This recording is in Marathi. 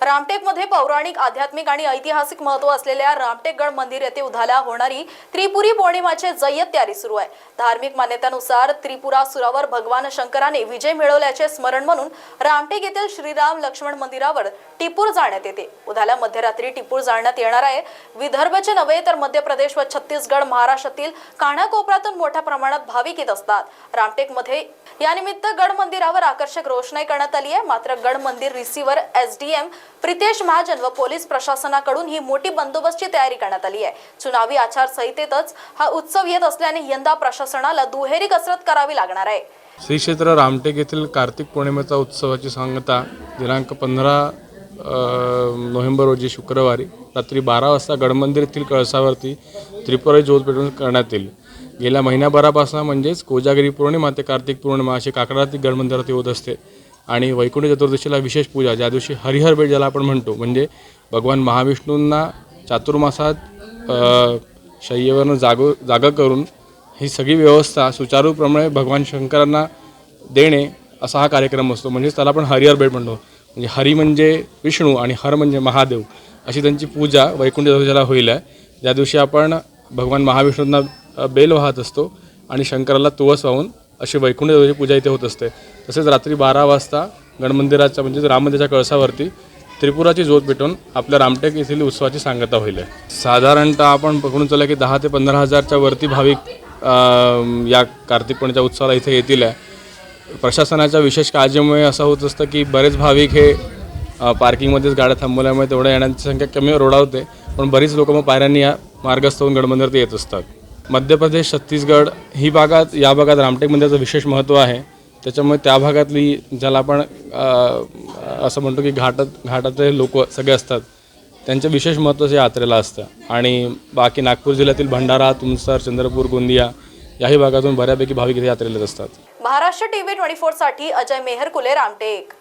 रामटेकमध्ये पौराणिक आध्यात्मिक आणि ऐतिहासिक महत्त्व असलेल्या रामटेकगड मंदिर येथे उधाला होणारी त्रिपुरी पौर्णिमाचे जय्यत तयारी सुरू आहे. धार्मिक मान्यतेनुसार त्रिपुरासुरावर भगवान शंकराने विजय मिळवल्याचे स्मरण म्हणून रामटेक येथील श्रीराम लक्ष्मण मंदिरावर टिपूर जाण्यात येते. उधाला मध्यरात्री टिपूर जाळण्यात येणार आहे. विदर्भचे नव्हे तर मध्य प्रदेश व छत्तीसगड महाराष्ट्रातील कानाकोपऱ्यातून मोठ्या प्रमाणात भाविक येत असतात. रामटेकमध्ये यानिमित्त गड मंदिरावर आकर्षक रोषणाई करण्यात आली आहे. मात्र गड मंदिर receiver S D M Pritesh Mahajan व पोलीस प्रशासनाकडून ही मोठी बंदोबस्तची तयारी करण्यात आली आहे. चुनावी आचारसंहितेतच हा उत्सव येत असल्याने यंदा प्रशासनाला दुहेरी कसरत करावी लागणार आहे. श्री क्षेत्र रामटेक येथील कार्तिक पौर्णिमेचा उत्सवाची सांगता दिनांक पंधरा नोव्हेंबर रोजी शुक्रवारी रात्री बारा वाजता गडमंदिर येथील कळसावरती त्रिपुरा ज्योत पेटवून करण्यात येईल. गेल्या महिन्याभरापासून म्हणजेच कोजागिरी पौर्णिमा ते कार्तिक पौर्णिमा अशी काकडातील गडमंदिरात होत असते. आणि वैकुंठ चतुर्दशीला विशेष पूजा ज्या दिवशी हरिहर बेट ज्याला आपण म्हणतो म्हणजे भगवान महाविष्णूंना चातुर्मासात शय्येवरनं जागो जागा करून ही सगळी व्यवस्था सुचारूप्रमाणे भगवान शंकरांना देणे असा हा कार्यक्रम असतो. म्हणजेच त्याला आपण हरिहर बेट म्हणतो. म्हणजे हरी म्हणजे विष्णू आणि हर म्हणजे महादेव अशी त्यांची पूजा वैकुंठ चतुर्दशीला होईल. आहे ज्या दिवशी आपण भगवान महाविष्णूंना बेल वाहत असतो आणि शंकराला तुळस वाहून अशी वैकुंठ चतुर्थी पूजा इथे होत असते. तसेच रात्री बारा वाजता गणमंदिराच्या म्हणजेच राम मंदिराच्या कळसावरती त्रिपुराची ज्योत पेटवून आपल्या रामटेक येथील उत्सवाची सांगता होईल. साधारणतः आपण पकडून चला की दहा ते पंधरा हजारच्या वरती भाविक या कार्तिक पौर्णिमेच्या उत्सवाला इथे येतील. आहे प्रशासनाच्या विशेष काळजीमुळे असं होत असतं की बरेच भाविक हे पार्किंगमध्येच गाड्या थांबवल्यामुळे तेवढ्या येण्याची संख्या कमी रोडावते पण बरीच लोक मग पायऱ्यांनी या मार्गस्थ होऊन गडमंदिरात येत असतात. मध्य प्रदेश छत्तीसगड ही भागात या भागात रामटेक मंदिराचं विशेष महत्त्व आहे. त्याच्यामुळे त्या भागातली ज्याला आपण असं म्हणतो की घाटात घाटातले लोक सगळे असतात त्यांचं विशेष महत्त्व या यात्रेला असतं. आणि बाकी नागपूर जिल्ह्यातील भंडारा तुमसर चंद्रपूर गोंदिया याही भागातून बऱ्यापैकी भाविक इथे यात्रेला असतात. महाराष्ट्र टीव्ही ट्वेंटी फोरसाठी अजय मेहरकुले रामटेक